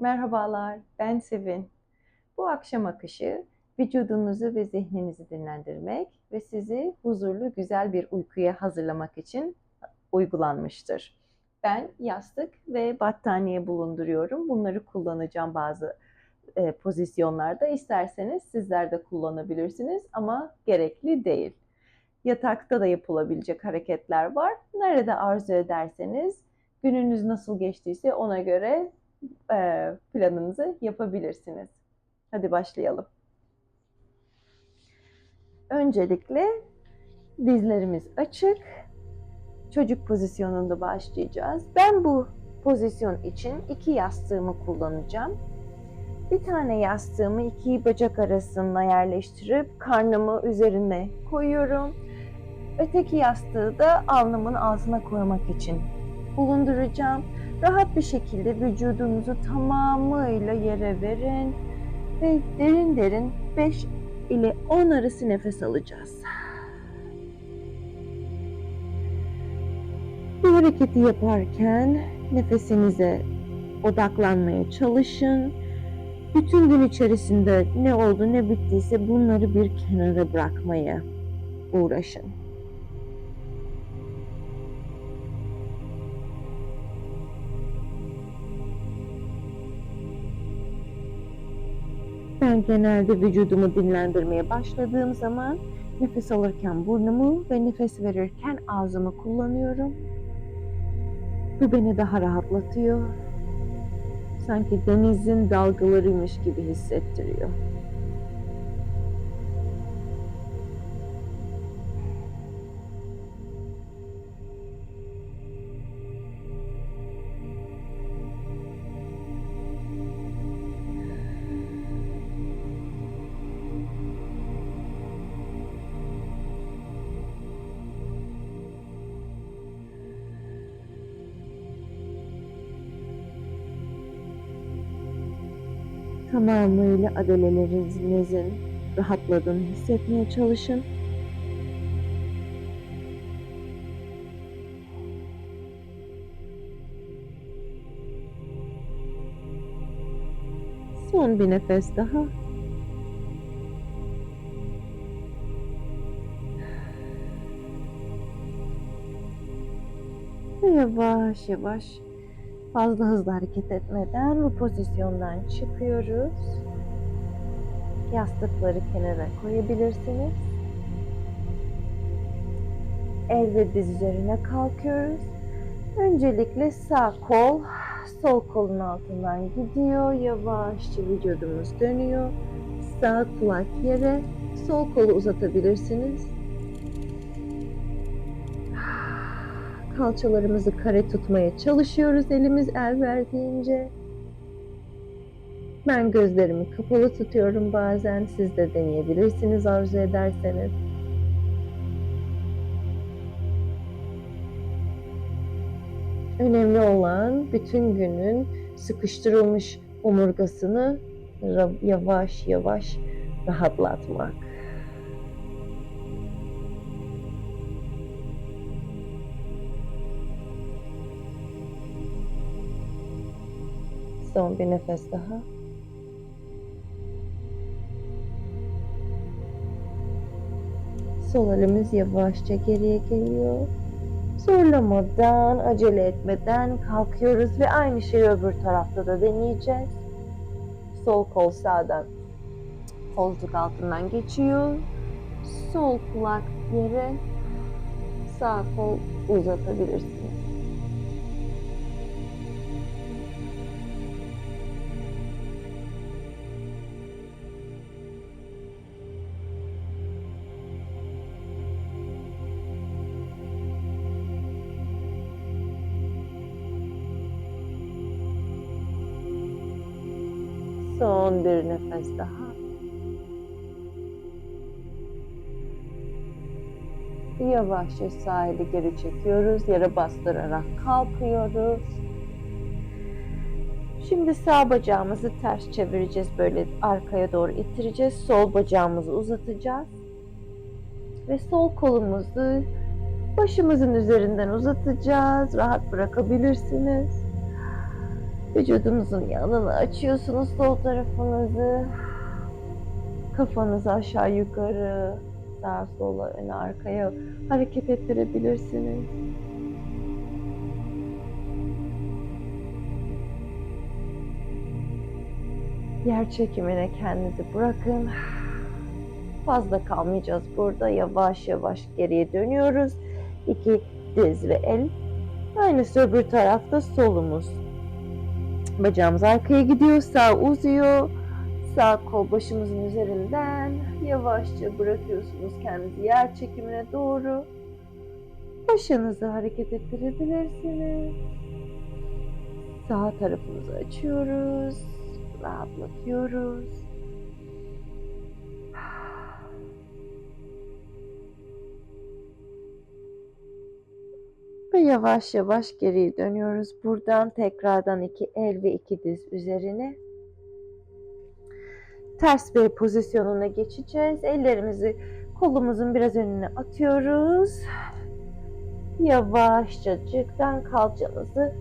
Merhabalar, ben Sevin. Bu akşam akışı vücudunuzu ve zihninizi dinlendirmek ve sizi huzurlu güzel bir uykuya hazırlamak için uygulanmıştır. Ben yastık ve battaniye bulunduruyorum. Bunları kullanacağım bazı e, pozisyonlarda. İsterseniz sizler de kullanabilirsiniz ama gerekli değil. Yatakta da yapılabilecek hareketler var. Nerede arzu ederseniz gününüz nasıl geçtiyse ona göre e, planınızı yapabilirsiniz. Hadi başlayalım. Öncelikle dizlerimiz açık. Çocuk pozisyonunda başlayacağız. Ben bu pozisyon için iki yastığımı kullanacağım. Bir tane yastığımı iki bacak arasına yerleştirip karnımı üzerine koyuyorum. Öteki yastığı da alnımın altına koymak için bulunduracağım. Rahat bir şekilde vücudunuzu tamamıyla yere verin ve derin derin 5 ile 10 arası nefes alacağız. Bu hareketi yaparken nefesinize odaklanmaya çalışın. Bütün gün içerisinde ne oldu ne bittiyse bunları bir kenara bırakmaya uğraşın. Ben genelde vücudumu dinlendirmeye başladığım zaman nefes alırken burnumu ve nefes verirken ağzımı kullanıyorum. Bu beni daha rahatlatıyor. Sanki denizin dalgalarıymış gibi hissettiriyor. Tamamıyla adalelerinizin rahatladığını hissetmeye çalışın. Son bir nefes daha. Ve yavaş yavaş fazla hızlı hareket etmeden bu pozisyondan çıkıyoruz. Yastıkları kenara koyabilirsiniz. El ve diz üzerine kalkıyoruz. Öncelikle sağ kol sol kolun altından gidiyor. Yavaşça vücudumuz dönüyor. Sağ kulak yere, sol kolu uzatabilirsiniz. Kalçalarımızı kare tutmaya çalışıyoruz elimiz el verdiğince. Ben gözlerimi kapalı tutuyorum bazen. Siz de deneyebilirsiniz arzu ederseniz. Önemli olan bütün günün sıkıştırılmış omurgasını yavaş yavaş rahatlatmak. Son bir nefes daha. Sol elimiz yavaşça geriye geliyor. Zorlamadan, acele etmeden kalkıyoruz ve aynı şeyi öbür tarafta da deneyeceğiz. Sol kol sağdan koltuk altından geçiyor. Sol kulak yere, sağ kol uzatabilirsiniz. Son bir nefes daha. Yavaşça sahili geri çekiyoruz. Yere bastırarak kalkıyoruz. Şimdi sağ bacağımızı ters çevireceğiz. Böyle arkaya doğru ittireceğiz. Sol bacağımızı uzatacağız. Ve sol kolumuzu başımızın üzerinden uzatacağız. Rahat bırakabilirsiniz. Vücudunuzun yanını açıyorsunuz sol tarafınızı. Kafanızı aşağı yukarı, sağa sola, öne arkaya hareket ettirebilirsiniz. Yer çekimine kendinizi bırakın. Fazla kalmayacağız burada. Yavaş yavaş geriye dönüyoruz. İki diz ve el. Aynısı öbür tarafta solumuz. Bacağımız arkaya gidiyor, sağ uzuyor. Sağ kol başımızın üzerinden yavaşça bırakıyorsunuz kendinizi yer çekimine doğru. Başınızı hareket ettirebilirsiniz. Sağ tarafımızı açıyoruz. Rahatlatıyoruz. Ve yavaş yavaş geri dönüyoruz. Buradan tekrardan iki el ve iki diz üzerine ters bir pozisyonuna geçeceğiz. Ellerimizi kolumuzun biraz önüne atıyoruz. Yavaşça cıktan kalçanızı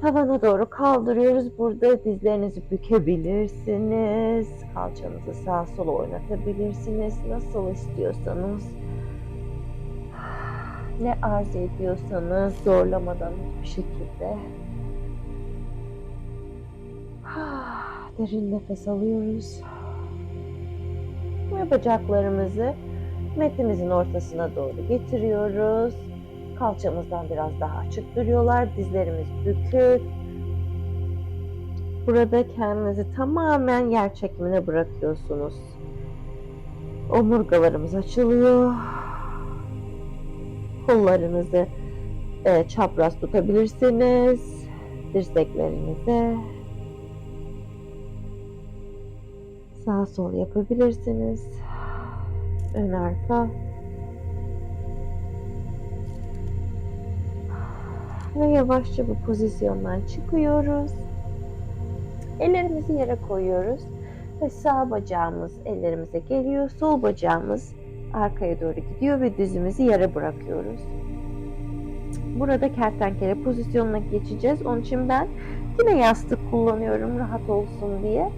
tavana doğru kaldırıyoruz. Burada dizlerinizi bükebilirsiniz. Kalçanızı sağa sola oynatabilirsiniz. Nasıl istiyorsanız. Ne arz ediyorsanız zorlamadan hiçbir şekilde. Derin nefes alıyoruz. Ve bacaklarımızı metimizin ortasına doğru getiriyoruz. Kalçamızdan biraz daha açık duruyorlar. Dizlerimiz bükük. Burada kendinizi tamamen yer çekimine bırakıyorsunuz. Omurgalarımız açılıyor. Kollarınızı e, çapraz tutabilirsiniz. Dirseklerinize sağ sol yapabilirsiniz. Ön arka. Ve yavaşça bu pozisyondan çıkıyoruz. Ellerimizi yere koyuyoruz. Ve sağ bacağımız ellerimize geliyor. Sol bacağımız arkaya doğru gidiyor ve dizimizi yere bırakıyoruz. Burada kertenkele pozisyonuna geçeceğiz. Onun için ben yine yastık kullanıyorum rahat olsun diye.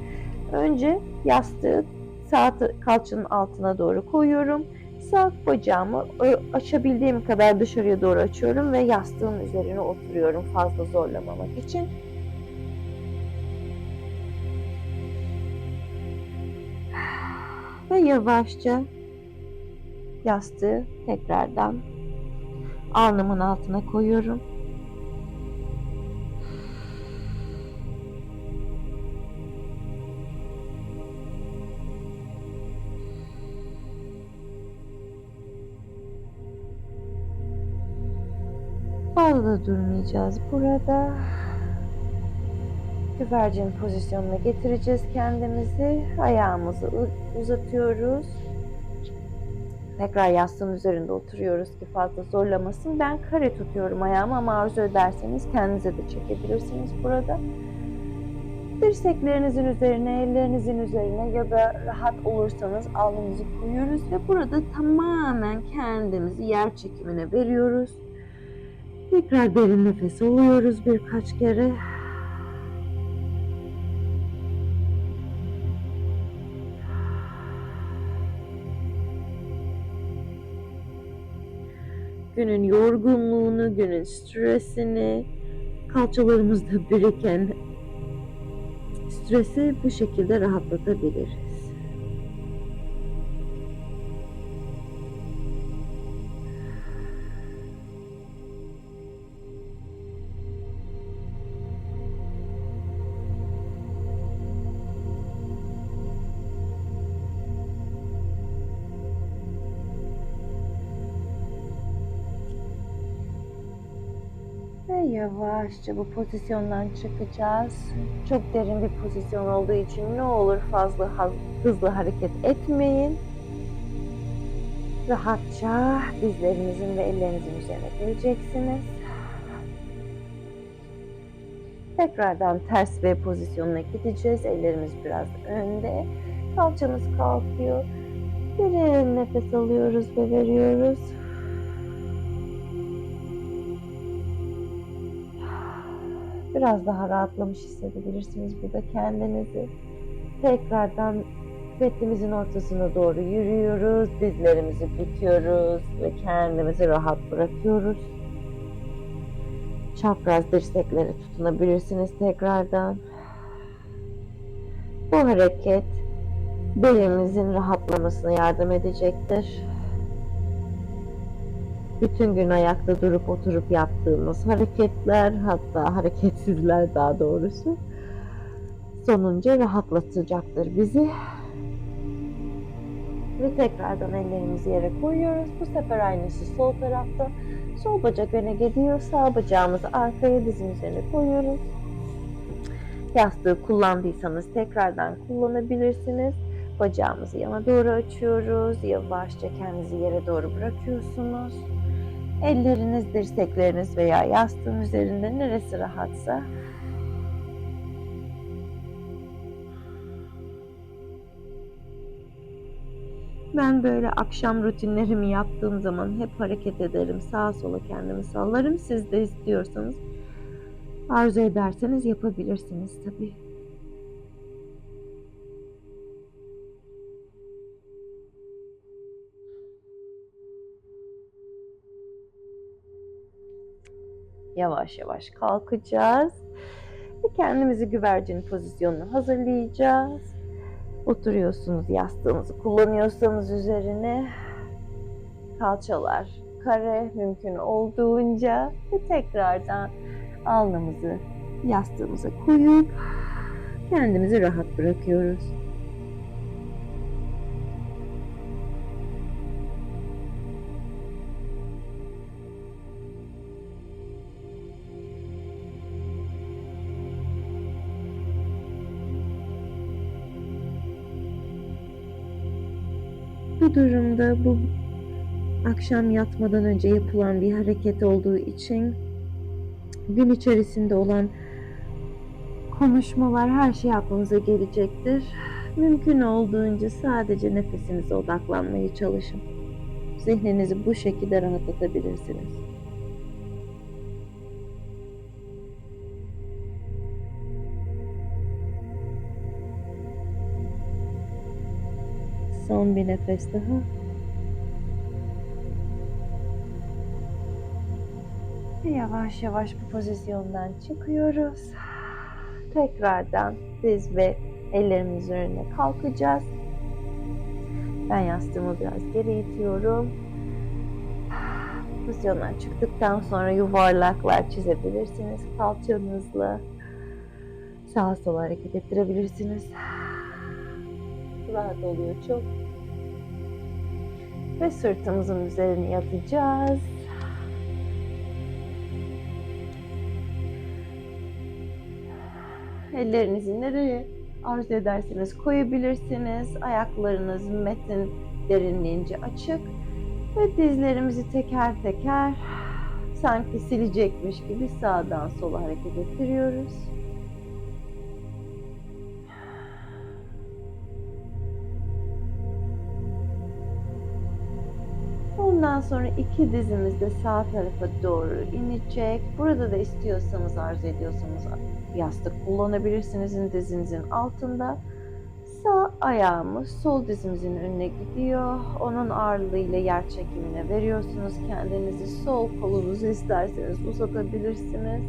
Önce yastığı sağ kalçanın altına doğru koyuyorum. Sağ bacağımı açabildiğim kadar dışarıya doğru açıyorum ve yastığın üzerine oturuyorum fazla zorlamamak için. Ve yavaşça yastığı tekrardan alnımın altına koyuyorum. Fazla durmayacağız burada. Güvercin pozisyonuna getireceğiz kendimizi. Ayağımızı uzatıyoruz. Tekrar yastığın üzerinde oturuyoruz ki fazla zorlamasın. Ben kare tutuyorum ayağımı ama arzu ederseniz kendinize de çekebilirsiniz burada. Dirseklerinizin üzerine, ellerinizin üzerine ya da rahat olursanız alnınızı koyuyoruz ve burada tamamen kendimizi yer çekimine veriyoruz. Tekrar derin nefes alıyoruz birkaç kere. Günün yorgunluğunu, günün stresini, kalçalarımızda biriken stresi bu şekilde rahatlatabiliriz. Yavaşça bu pozisyondan çıkacağız. Çok derin bir pozisyon olduğu için ne olur fazla hızlı hareket etmeyin. Rahatça dizlerinizin ve ellerinizin üzerine geleceksiniz. Tekrardan ters V pozisyonuna gideceğiz. Ellerimiz biraz önde. Kalçamız kalkıyor. Derin nefes alıyoruz ve veriyoruz. Biraz daha rahatlamış hissedebilirsiniz burada kendinizi. Tekrardan betimizin ortasına doğru yürüyoruz. Dizlerimizi büküyoruz ve kendimizi rahat bırakıyoruz. Çapraz dirseklere tutunabilirsiniz tekrardan. Bu hareket belimizin rahatlamasına yardım edecektir. Bütün gün ayakta durup oturup yaptığımız hareketler, hatta hareketsizler daha doğrusu sonunca rahatlatacaktır bizi. Ve tekrardan ellerimizi yere koyuyoruz. Bu sefer aynısı sol tarafta. Sol bacak öne gidiyor. Sağ bacağımızı arkaya dizin üzerine koyuyoruz. Yastığı kullandıysanız tekrardan kullanabilirsiniz. Bacağımızı yana doğru açıyoruz. Yavaşça kendinizi yere doğru bırakıyorsunuz. Elleriniz, dirsekleriniz veya yastığın üzerinde neresi rahatsa Ben böyle akşam rutinlerimi yaptığım zaman hep hareket ederim. Sağa sola kendimi sallarım. Siz de istiyorsanız arzu ederseniz yapabilirsiniz tabii. Yavaş yavaş kalkacağız. Ve kendimizi güvercin pozisyonuna hazırlayacağız. Oturuyorsunuz yastığınızı kullanıyorsanız üzerine kalçalar kare mümkün olduğunca ve tekrardan alnımızı yastığımıza koyup kendimizi rahat bırakıyoruz. Durumda bu akşam yatmadan önce yapılan bir hareket olduğu için gün içerisinde olan konuşmalar her şey aklınıza gelecektir. Mümkün olduğunca sadece nefesinize odaklanmaya çalışın. Zihninizi bu şekilde rahatlatabilirsiniz. Son bir nefes daha. Yavaş yavaş bu pozisyondan çıkıyoruz. Tekrardan diz ve ellerimin üzerine kalkacağız. Ben yastığımı biraz geri itiyorum. Pozisyondan çıktıktan sonra yuvarlaklar çizebilirsiniz kalçanızla. Sağa sola hareket ettirebilirsiniz. Rahat oluyor çok. Ve sırtımızın üzerine yatacağız. Ellerinizi nereye arzu ederseniz koyabilirsiniz. Ayaklarınız metin derinliğince açık. Ve dizlerimizi teker teker sanki silecekmiş gibi sağdan sola hareket ettiriyoruz. Ondan sonra iki dizimiz de sağ tarafa doğru inecek. Burada da istiyorsanız arzu ediyorsanız yastık kullanabilirsiniz dizinizin altında. Sağ ayağımız sol dizimizin önüne gidiyor. Onun ağırlığıyla yer çekimine veriyorsunuz. Kendinizi sol kolunuzu isterseniz uzatabilirsiniz.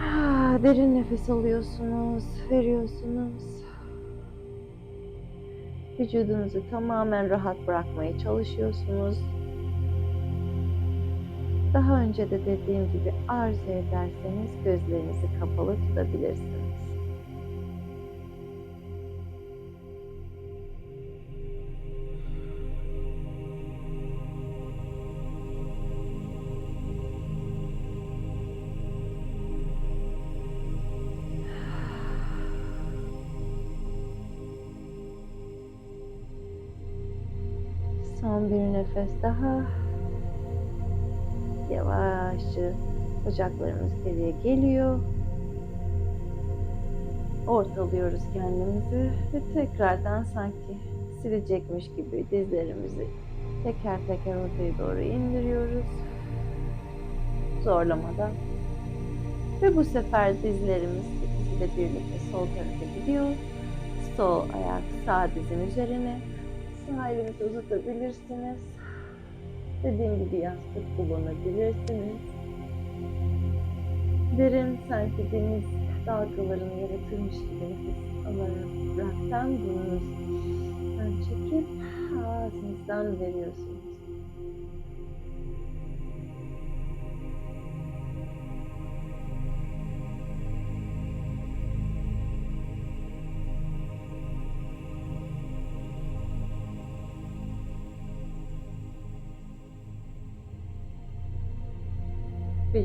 Ah, Derin nefes alıyorsunuz, veriyorsunuz. Vücudunuzu tamamen rahat bırakmaya çalışıyorsunuz. Daha önce de dediğim gibi arzu ederseniz gözlerinizi kapalı tutabilirsiniz. Daha. Yavaşça bacaklarımız geriye geliyor. Ortalıyoruz kendimizi ve tekrardan sanki silecekmiş gibi dizlerimizi teker teker ortaya doğru indiriyoruz. Zorlamadan Ve bu sefer dizlerimiz ikisi de birlikte sol tarafa gidiyor. Sol ayak sağ dizin üzerine. Sağ elinizi uzatabilirsiniz. Dediğim gibi yastık kullanabilirsiniz. Derin sanki deniz dalgalarını yaratırmış gibi nefes alarak bıraktan burnunuzdan çekip ağzınızdan veriyorsunuz.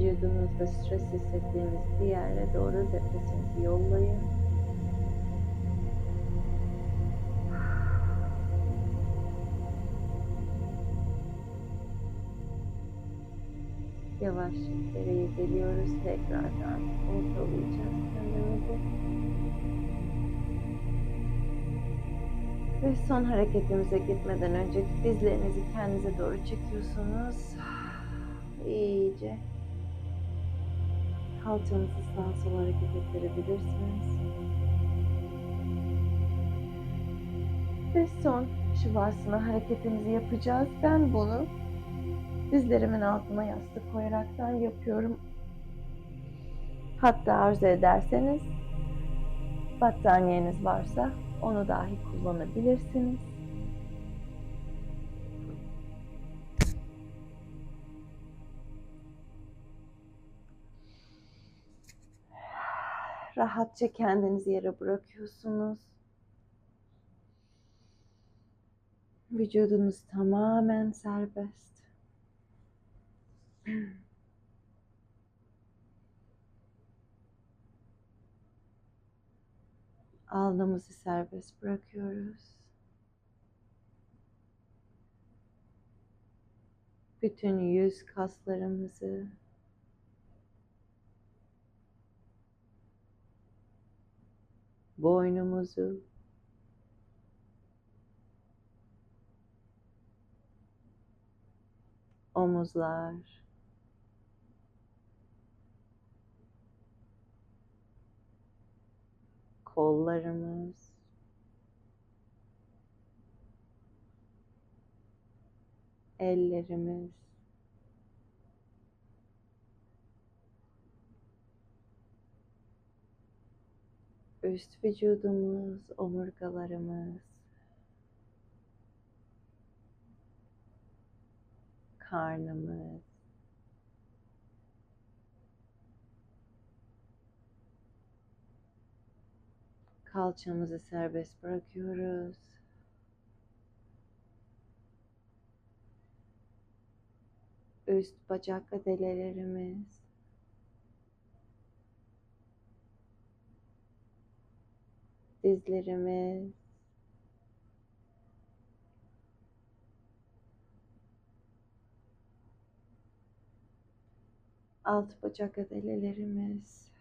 Vücudunuzda stres hissettiğiniz bir yere doğru nefesinizi yollayın. Yavaşça geriye geliyoruz. Tekrardan ortalayacağız kendimizi. Ve son hareketimize gitmeden önce dizlerinizi kendinize doğru çekiyorsunuz. İyice kalçanızı sağa sola hareket ettirebilirsiniz. Ve son şivasına hareketimizi yapacağız. Ben bunu dizlerimin altına yastık koyaraktan yapıyorum. Hatta arzu ederseniz battaniyeniz varsa onu dahi kullanabilirsiniz. Rahatça kendinizi yere bırakıyorsunuz. Vücudunuz tamamen serbest. Alnımızı serbest bırakıyoruz. Bütün yüz kaslarımızı boynumuzu. Omuzlar. Kollarımız. Ellerimiz üst vücudumuz, omurgalarımız, karnımız, kalçamızı serbest bırakıyoruz. Üst bacak adelelerimiz, dizlerimiz, alt bacak adelelerimiz,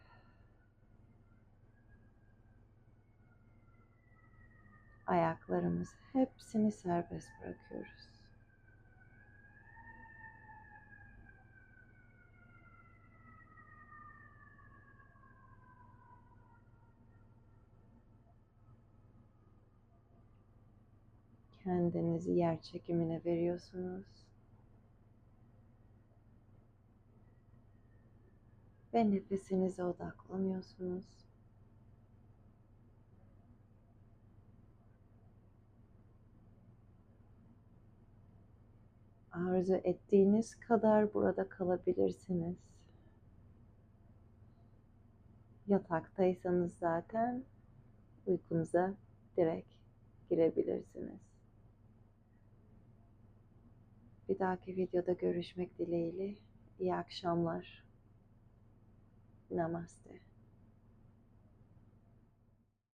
ayaklarımız hepsini serbest bırakıyoruz. Kendinizi yer çekimine veriyorsunuz. Ve nefesinize odaklanıyorsunuz. Arzu ettiğiniz kadar burada kalabilirsiniz. Yataktaysanız zaten uykunuza direkt girebilirsiniz. Bir dahaki videoda görüşmek dileğiyle. İyi akşamlar. Namaste.